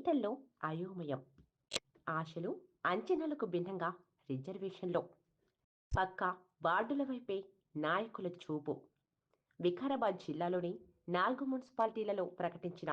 నేతల్లో అయోమయం ఆశలు అంచనాలకు భిన్నంగా రిజర్వేషన్లో. పక్క వార్డుల వైపే నాయకుల చూపు. వికారాబాద్ జిల్లాలోని నాలుగు మున్సిపాలిటీలలో ప్రకటించిన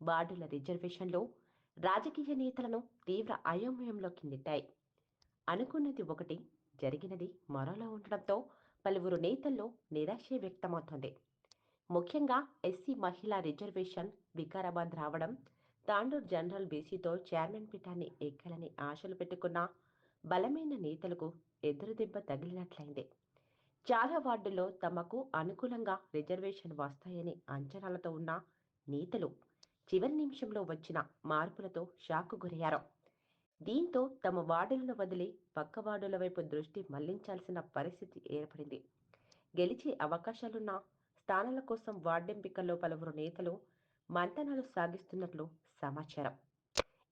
వార్డుల రిజర్వేషన్లో రాజకీయ నేతలను తీవ్ర అయోమయంలోకి నెట్టాయి అనుకున్నది ఒకటి జరిగినది మరోలా ఉండడంతో పలువురు నేతల్లో నిరాశ వ్యక్తమవుతోంది. ముఖ్యంగా ఎస్సీ మహిళా రిజర్వేషన్ వికారాబాద్ రావడం తాండూర్ జనరల్ బీసీతో చైర్మన్ పీఠాన్ని ఎక్కాలని ఆశలు పెట్టుకున్న బలమైన నేతలకు ఎదురుదెబ్బ తగిలినట్లయింది. చాలా వార్డుల్లో తమకు అనుకూలంగా రిజర్వేషన్ వస్తాయని అంచనాలతో ఉన్న నేతలు చివరి నిమిషంలో వచ్చిన మార్పులతో షాకు గురయ్యారు. దీంతో తమ వార్డులను వదిలి పక్క వార్డుల వైపు దృష్టి మళ్ళించాల్సిన పరిస్థితి ఏర్పడింది. గెలిచే అవకాశాలున్న స్థానాల కోసం వార్డెంపికల్లో పలువురు నేతలు మంతనాలు సాగిస్తున్నట్లు సమాచారం.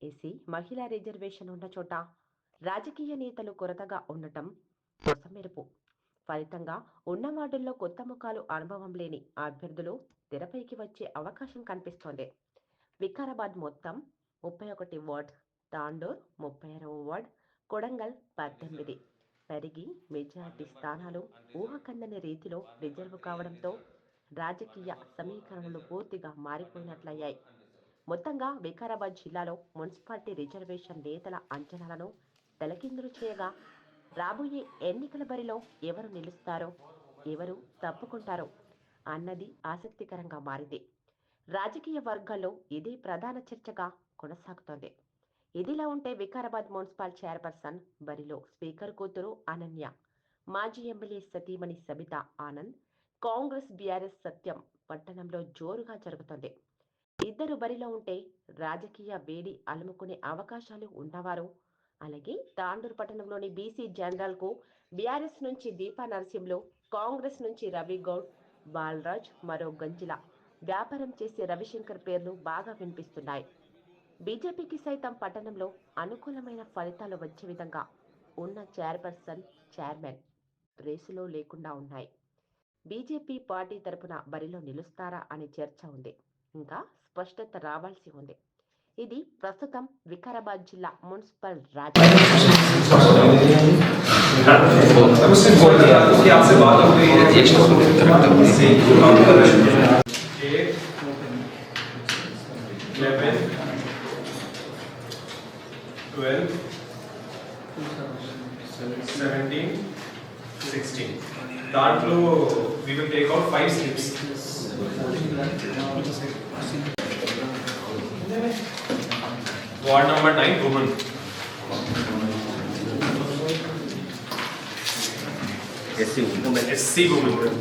ఎస్సీ మహిళా రిజర్వేషన్ ఉన్న చోట రాజకీయ నేతలు కొరతగా ఉండటం కొసమెరుపు ఫలితంగా ఉన్న వార్డుల్లో కొత్త ముఖాలు అనుభవం లేని అభ్యర్థులు తెరపైకి వచ్చే అవకాశం కనిపిస్తోంది. వికారాబాద్ మొత్తం ముప్పై ఒకటి వార్డ్ తాండూర్ ముప్పై ఆరవ వార్డ్ కొడంగల్ పద్దెనిమిది. పెరిగి మెజార్టీ స్థానాలు ఊహకందని రీతిలో రిజర్వ్ కావడంతో రాజకీయ సమీకరణలు పూర్తిగా మారిపోయినట్లయ్యాయి. మొత్తంగా వికారాబాద్ జిల్లాలో మున్సిపాలిటీ రిజర్వేషన్ నేతల అంచనాలను తలకిందులు చేయగా రాబోయే ఎన్నికల బరిలో ఎవరు నిలుస్తారో ఎవరు తప్పుకుంటారో అన్నది ఆసక్తికరంగా మారింది. రాజకీయ వర్గాల్లో ఇది ప్రధాన చర్చగా కొనసాగుతోంది. ఇదిలా ఉంటే వికారాబాద్ మున్సిపల్ చైర్పర్సన్ బరిలో స్పీకర్ కూతురు అనన్య మాజీ ఎమ్మెల్యే సతీమణి సబిత ఆనంద్ కాంగ్రెస్ బీఆర్ఎస్ సత్యం పట్టణంలో జోరుగా జరుగుతోంది. ఇద్దరు బరిలో ఉంటే రాజకీయ వేడి అలుముకునే అవకాశాలు ఉన్నవారు అలాగే తాండూరు పట్టణంలోని బీసీ జనరల్కు బీఆర్ఎస్ నుంచి దీపా నరసింహులు కాంగ్రెస్ నుంచి రవి గౌడ్ బాలరాజ్ మరో గంజిల. వ్యాపారం చేసే రవిశంకర్ పేర్లు బాగా వినిపిస్తున్నాయి. బీజేపీకి సైతం పట్టణంలో అనుకూలమైన ఫలితాలు వచ్చే విధంగా ఉన్న చైర్పర్సన్ చైర్మన్ రేసులో లేకుండా ఉన్నాయి. బీజేపీ పార్టీ తరపున బరిలో నిలుస్తారా అనే చర్చ ఉంది. ఇంకా స్పష్టత రావాల్సి ఉంది ఇది ప్రస్తుతం వికారాబాద్ జిల్లా మున్సిపల్ రాజు దాంట్లో we will take out five slips ward number nine woman SC woman SC woman